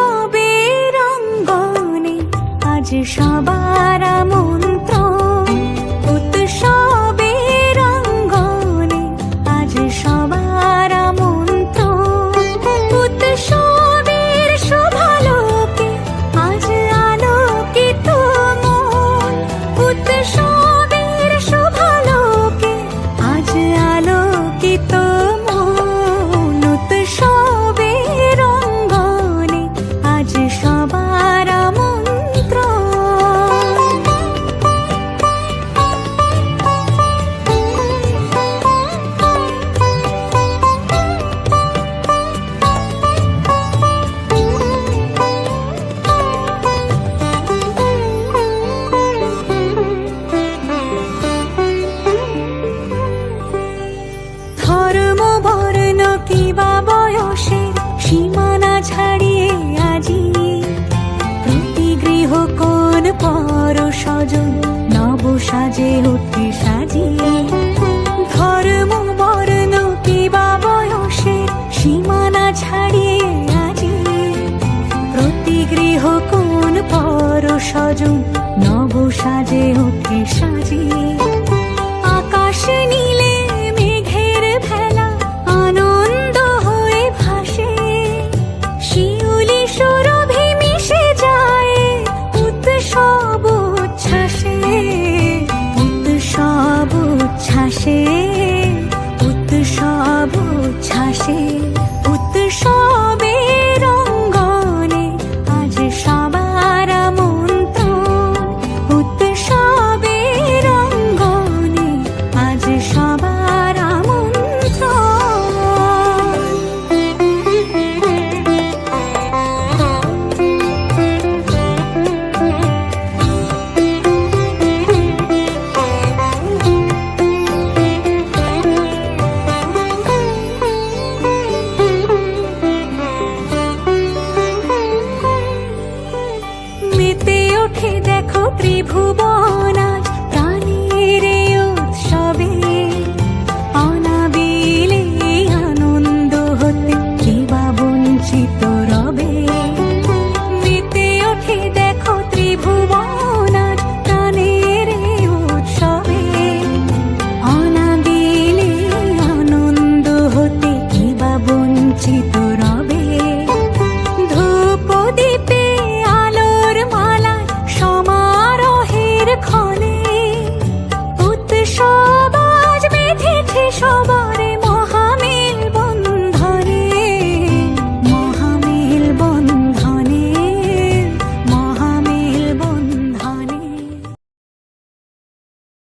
রবের আজ সবার মন্ত্র সাজে অতি সাজি ধর্ম, বর্ণ, কিবা বয়সে সীমানা ছাড়িয়ে আজি। প্রতি গৃহ কোন পর সজু নব সাজে অতি সাজি আকাশ নীলে মেঘের ভেলা আনন্দ হয়ে ভাসে। শিউলি সৌরভে মিশে যায় উৎসব ছাসে। চোখে দেখো ত্রিভুবনা 说吧。